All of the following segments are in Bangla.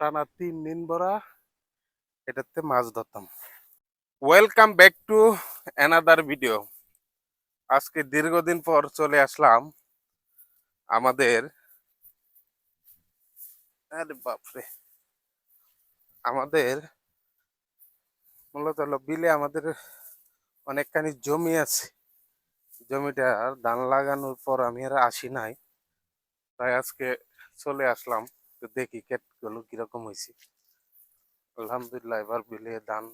টানা তিন দিন ভরা এটাতে মাছ ধরতাম। Welcome back to another video আজকে দীর্ঘদিন পর চলে আসলাম আমাদের আরে বাপরে। আমাদের মূলত বিলে আমাদের অনেকখানি জমি আছে। জমিটা ধান লাগানোর পর আমি আর আসি নাই। তাই আজকে চলে আসলাম। তো দেখি ক্ষেতগুলো কীরকম হয়েছে। আলহামদুলিল্লাহ, এবার বিলে ধান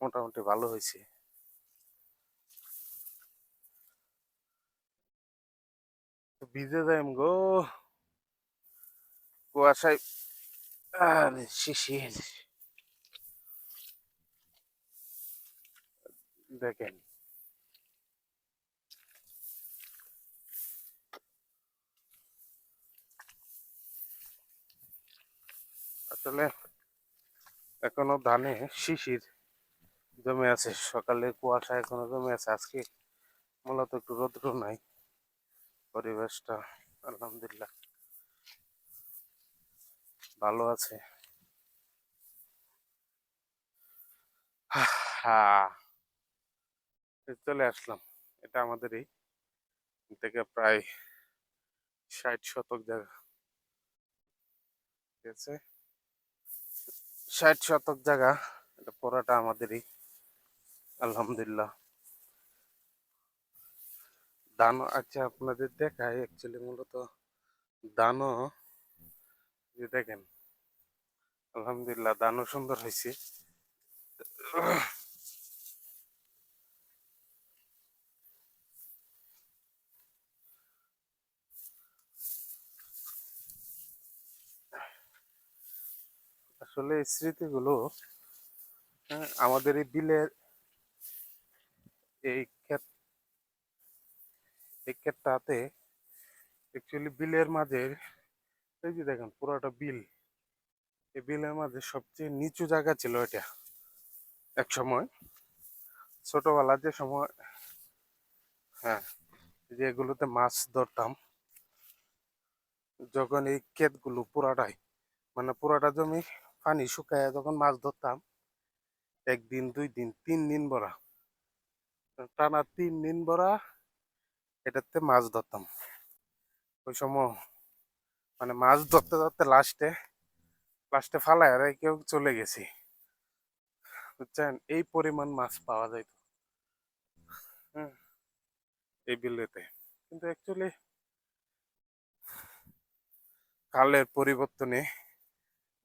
মোটামুটি ভালো হয়েছে। ভিজে যাই গো। কুয়াশায় শিশির দেখেন। আসলে এখনও ধানে শিশির জমে আছে। সকালে কুয়াশা এখনও জমে আছে। আজকে মূলত একটু রৌদ্র নাই, পরিবেশটা আলহামদুলিল্লাহ ভালো আছে। চলে আসলাম। এটা আমাদের এই থেকে প্রায় ষাট শতক জায়গা। ঠিক আছে? ষাট শতক জায়গা। এটা পোড়াটা আমাদেরই। আলহামদুলিল্লাহ। দানো আচ্ছা আপনাদের দেখায় অ্যাকচুয়ালি মূলত দানো যে দেখেন, আলহামদুলিল্লাহ দানো সুন্দর হয়েছে। আসলে এই স্মৃতিগুলো হ্যাঁ, আমাদের এই বিলের এই ক্ষেত এই ক্ষেতটাতে অ্যাকচুয়ালি বিলের মাঝে এই যে দেখেন পুরোটা বিল এই বিলের মাঝে সবচেয়ে নিচু জায়গা ছিল এটা এক সময়। ছোটবেলা যে সময় হ্যাঁ যে এগুলোতে মাছ ধরতাম যখন এই ক্ষেতগুলো পুরাটাই মানে পুরাটা জমি পানি শুকায় যখন মাছ ধরতাম, একদিন দুই দিন তিন দিন ভরা। টানা তিন দিন ভরা এটাতে মাছ ধরতাম। ওই সময় মানে মাছ ধরতে ধরতে লাস্টে লাস্টে ফালায় আর কেউ চলে গেছি। বুঝছেন? এই পরিমাণ মাছ পাওয়া যাইত। এই বিলেতে। কিন্তু অ্যাকচুয়ালি কালের পরিবর্তনে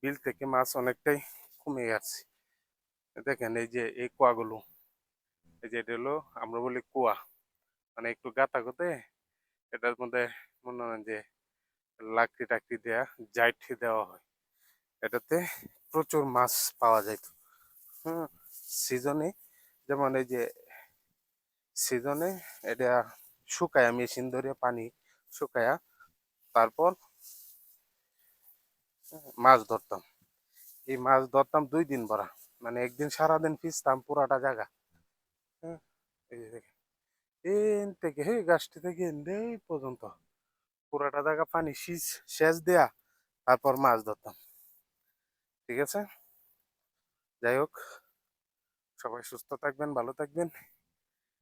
বিল থেকে মাছ অনেকটাই কমে গেছে দেখেন এই যে, এই কুয়াগুলো, এই যে এটা হলো আমরা বলি কুয়া। মানে একটু গাতা গতে, এটার মধ্যে মনে হয় যে লাকড়ি টাকড়ি দেয়া জাইট দেওয়া হয়। এটাতে প্রচুর মাছ পাওয়া যাইত হুম, সিজনে যেমন এই যে, সিজনে এটা শুকায়া মেশিন ধরে পানি শুকায়া, তারপর মাছ ধরতাম। এই মাছ ধরতাম দুই দিন ভরা। মানে একদিন সারাদিন ফিসতাম পুরাটা জায়গা। হ্যাঁ এই এন থেকে হে গাছটি থেকে এই পর্যন্ত পুরাটা জায়গা পানি শীষ সেচ দেয়া, তারপর মাছ ধরতাম। ঠিক আছে? যাই হোক, সবাই সুস্থ থাকবেন, ভালো থাকবেন।